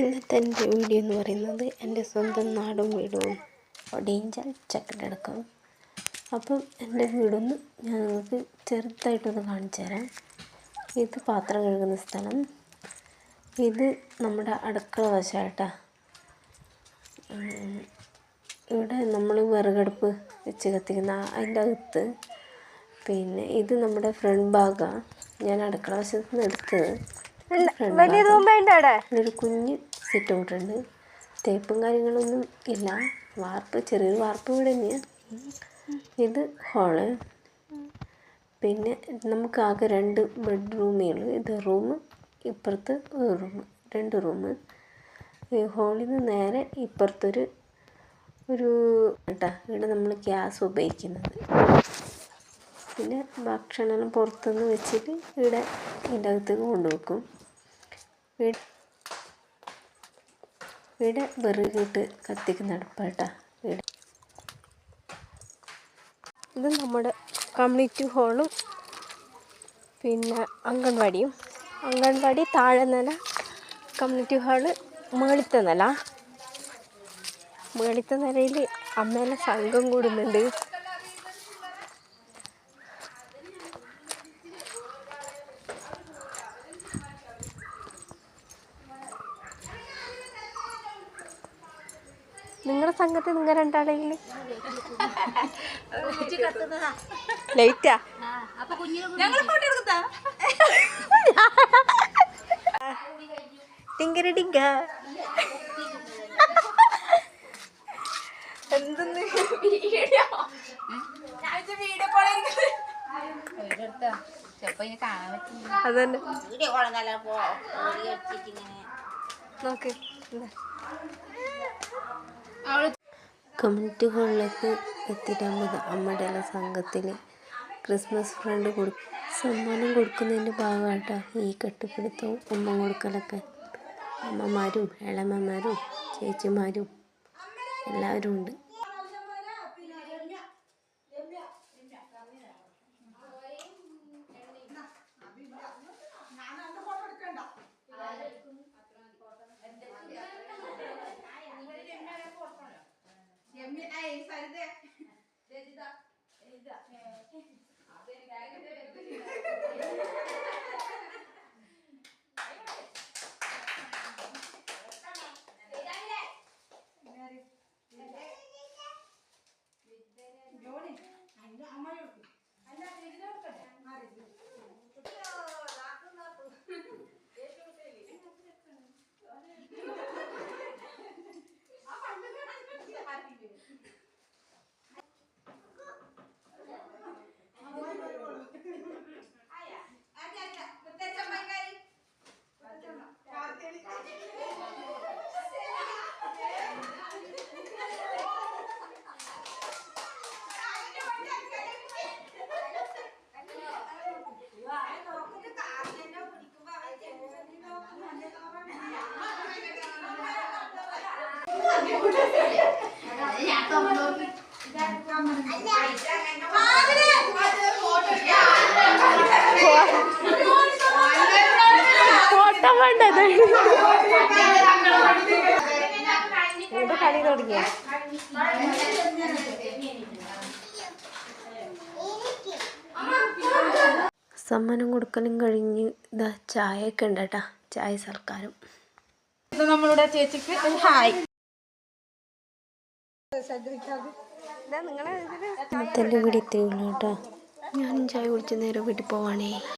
ഇന്നത്തെ എന്റെ വീഡിയോ എന്ന് പറയുന്നത് എന്റെ സ്വന്തം നാടും വീടും ഒടിയഞ്ചൽ ചക്കടടക്കം അപ്പം എന്റെ വീടൊന്ന് ഞാൻ നിങ്ങൾക്ക് ചെറുതായിട്ടൊന്ന് കാണിച്ചു തരാം. ഇത് പാത്രം കഴുകുന്ന സ്ഥലം. ഇത് നമ്മുടെ അടുക്കള വശമായിട്ടാ ഇവിടെ നമ്മൾ വിറകടുപ്പ് വെച്ച് കത്തിക്കുന്ന അതിന്റെ അകത്ത്. പിന്നെ ഇത് നമ്മുടെ ഫ്രണ്ട് ഭാഗമാണ് ഞാൻ അടുക്കള വശത്ത് നിന്ന് എടുത്തത്. വലിയ അവിടെ? ഒരു കുഞ്ഞ് സിറ്റ് ഔട്ട് ഉണ്ട് തേപ്പും കാര്യങ്ങളൊന്നും ഇല്ല. വാർപ്പ് ചെറിയൊരു വാർപ്പ് ഇവിടെ തന്നെയാണ് ഇത് ഹാൾ പിന്നെ നമുക്ക് ആകെ രണ്ട് ബെഡ്റൂമേ ഉള്ളൂ. ഇത് റൂം ഇപ്പുറത്ത് ഒരു റൂം രണ്ട് റൂം ഈ ഹാളിൽ നിന്ന് നേരെ ഇപ്പുറത്തൊരു ഒരു കേട്ടാ ഇവിടെ നമ്മൾ ഗ്യാസ് ഉപയോഗിക്കുന്നത്. പിന്നെ ഭക്ഷണം പുറത്തുനിന്ന് വെച്ചിട്ട് ഇവിടെ ഇതിന്റെ അകത്തേക്ക് കൊണ്ടുവെക്കും. ഇവിടെ വിറകിട്ട് കത്തിക്കുന്ന അടുപ്പാട്ടാ വീട്. ഇത് നമ്മുടെ കമ്മ്യൂണിറ്റി ഹാളും പിന്നെ അംഗൻവാടിയും. അംഗൻവാടി താഴെ നില കമ്മ്യൂണിറ്റി ഹാൾ മേളിത്തെ നില. മേളിത്തെ നിലയിൽ അമ്മേനെ സംഘം കൂടുന്നുണ്ട്. നിങ്ങളുടെ സംഘത്തിൽ നിങ്ങൾ രണ്ടാളെങ്കിൽ? ലൈറ്റാ ടിങ്കര ടിങ്ക. എന്തെന്ന്? അതന്നെ. നോക്ക്. കമ്മ്യൂണിറ്റി ഹാളിലേക്ക് എത്തിയിട്ടാകുമ്പോൾ അമ്മയുടെ എല്ലാ സംഘത്തിൽ ക്രിസ്മസ് ഫ്രണ്ട് കൊടു സമ്മാനം കൊടുക്കുന്നതിന്റെ ഭാഗമായിട്ടാണ് ഈ കെട്ടിപ്പിടുത്തവും അമ്മ കൊടുക്കലൊക്കെ. അമ്മമാരും ഇളമ്മമാരും ചേച്ചിമാരും എല്ലാവരും ഉണ്ട് Dạ, mẹ ơi, em ở? Photo വേണ്ടത് ഇത് കളി തുടങ്ങിയ? സമ്മാനം കൊടുക്കലും കഴിഞ്ഞ് ഇതാ ചായ ഒക്കെ ഉണ്ട് കേട്ടാ ചായ സൽക്കാരം ഇത് നമ്മളുടെ ചേച്ചിക്ക് ഹായ്. ഇന്നത്തെ വീട് ഇത്രയേ ഉള്ളൂ കേട്ടോ. ചായ കുടിച്ച് നേരെ വീട്ടിൽ പോവാണേ.